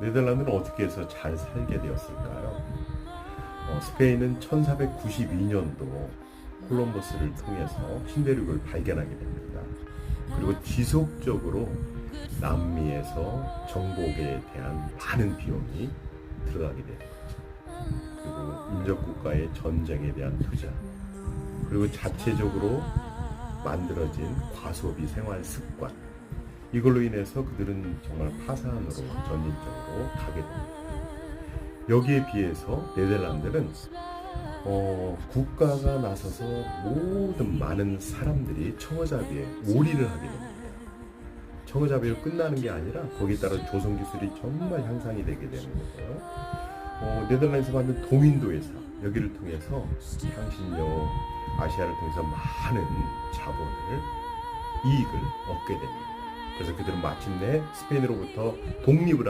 네덜란드는 어떻게 해서 잘 살게 되었을까요? 어, 스페인은 1492년도 콜럼버스를 통해서 신대륙을 발견하게 됩니다. 그리고 지속적으로 남미에서 정복에 대한 많은 비용이 들어가게 거죠. 그리고 인접국가의 전쟁에 대한 투자, 그리고 자체적으로 만들어진 과소비 생활 습관, 이걸로 인해서 그들은 정말 파산으로 전진적으로 가게 됩니다. 여기에 비해서 네덜란드는 어, 국가가 나서서 모든 많은 사람들이 청어잡이에 몰이를 하게 됩니다. 청어잡이로 끝나는 게 아니라 거기에 따라 조선 기술이 정말 향상이 되게 되는 거고요. 어, 네덜란드에서 만든 동인도 회사 여기를 통해서 향신료 아시아를 통해서 많은 자본을 이익을 얻게 됩니다. 그래서 그들은 마침내 스페인으로부터 독립을 하게